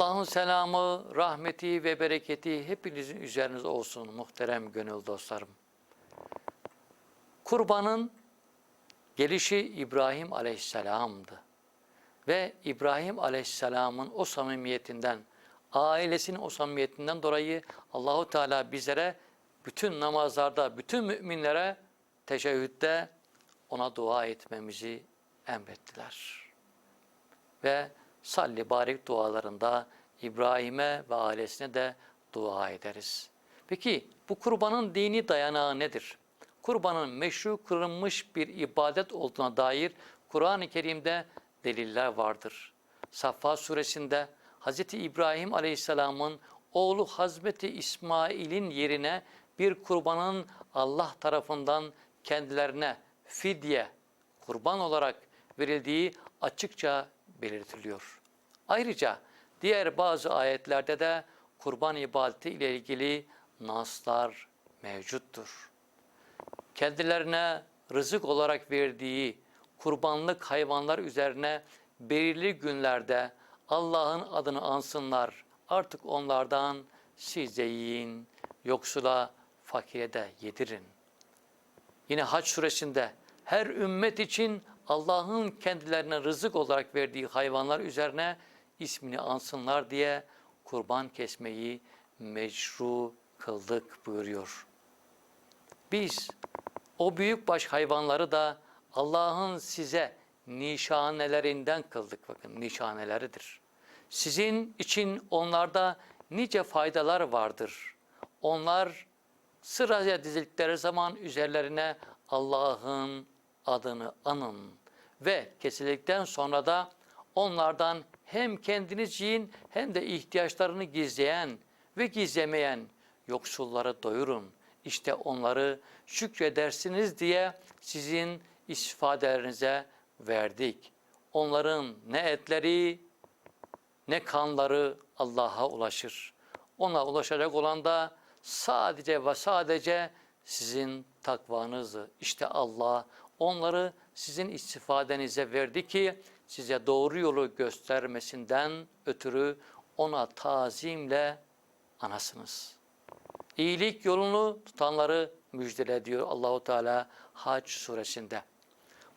Allah'ın selamı, rahmeti ve bereketi hepinizin üzerinize olsun muhterem gönül dostlarım. Kurbanın gelişi İbrahim Aleyhisselam'dı. Ve İbrahim Aleyhisselam'ın o samimiyetinden, ailesinin o samimiyetinden dolayı Allahu Teala bizlere bütün namazlarda, bütün müminlere teşebbütte ona dua etmemizi emrettiler. Ve salli barik dualarında İbrahim'e ve ailesine de dua ederiz. Peki bu kurbanın dini dayanağı nedir? Kurbanın meşru kılınmış bir ibadet olduğuna dair Kur'an-ı Kerim'de deliller vardır. Saffa suresinde Hz. İbrahim Aleyhisselam'ın oğlu Hazreti İsmail'in yerine bir kurbanın Allah tarafından kendilerine fidye, kurban olarak verildiği açıkça belirtiliyor. Ayrıca diğer bazı ayetlerde de kurban ibadeti ile ilgili naslar mevcuttur. Kendilerine rızık olarak verdiği kurbanlık hayvanlar üzerine belirli günlerde Allah'ın adını ansınlar. Artık onlardan siz de yiyin, yoksula, fakire de yedirin. Yine Haç suresinde her ümmet için Allah'ın kendilerine rızık olarak verdiği hayvanlar üzerine ismini ansınlar diye kurban kesmeyi meşru kıldık buyuruyor. Biz o büyükbaş hayvanları da Allah'ın size nişanelerinden kıldık. Bakın nişaneleridir. Sizin için onlarda nice faydalar vardır. Onlar sıraya dizildikleri zaman üzerlerine Allah'ın adını anın ve kesildikten sonra da onlardan hem kendiniz yiyin hem de ihtiyaçlarını gizleyen ve gizlemeyen yoksulları doyurun. İşte onları şükredersiniz diye sizin istifadelerinize verdik. Onların ne etleri ne kanları Allah'a ulaşır. Ona ulaşacak olan da sadece ve sadece sizin takvanızı. İşte Allah onları sizin istifadenize verdi ki size doğru yolu göstermesinden ötürü ona tazimle anasınız. İyilik yolunu tutanları müjdele diyor Allahu Teala Hac suresinde.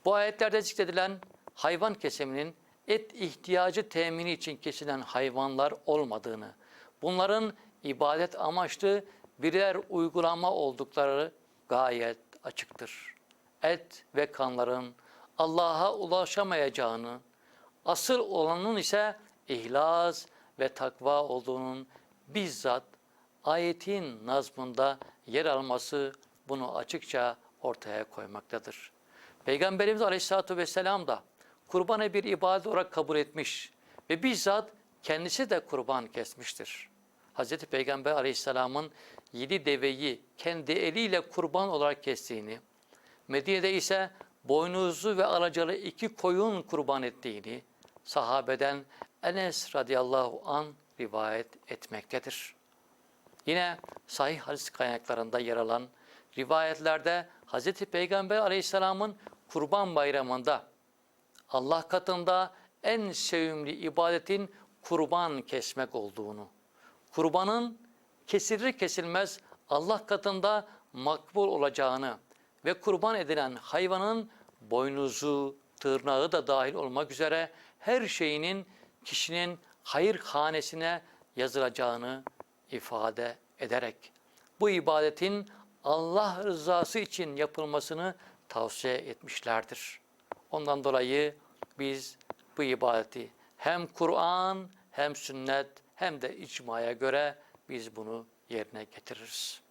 Bu ayetlerde zikredilen hayvan kesiminin et ihtiyacı temini için kesilen hayvanlar olmadığını, bunların ibadet amaçlı birer uygulama oldukları gayet açıktır. Et ve kanların Allah'a ulaşamayacağını, asıl olanın ise ihlas ve takva olduğunun bizzat ayetin nazmında yer alması bunu açıkça ortaya koymaktadır. Peygamberimiz Aleyhisselatü Vesselam da kurbanı bir ibadet olarak kabul etmiş ve bizzat kendisi de kurban kesmiştir. Hz. Peygamber Aleyhisselam'ın yedi deveyi kendi eliyle kurban olarak kestiğini, Medine'de ise boynuzlu ve alacalı iki koyun kurban ettiğini sahabeden Enes radıyallahu an rivayet etmektedir. Yine sahih hadis kaynaklarında yer alan rivayetlerde Hz. Peygamber aleyhisselamın kurban bayramında Allah katında en sevimli ibadetin kurban kesmek olduğunu, kurbanın kesilir kesilmez Allah katında makbul olacağını ve kurban edilen hayvanın boynuzu, tırnağı da dahil olmak üzere her şeyinin kişinin hayır hanesine yazılacağını ifade ederek bu ibadetin Allah rızası için yapılmasını tavsiye etmişlerdir. Ondan dolayı biz bu ibadeti hem Kur'an hem sünnet hem de icmaya göre biz bunu yerine getiririz.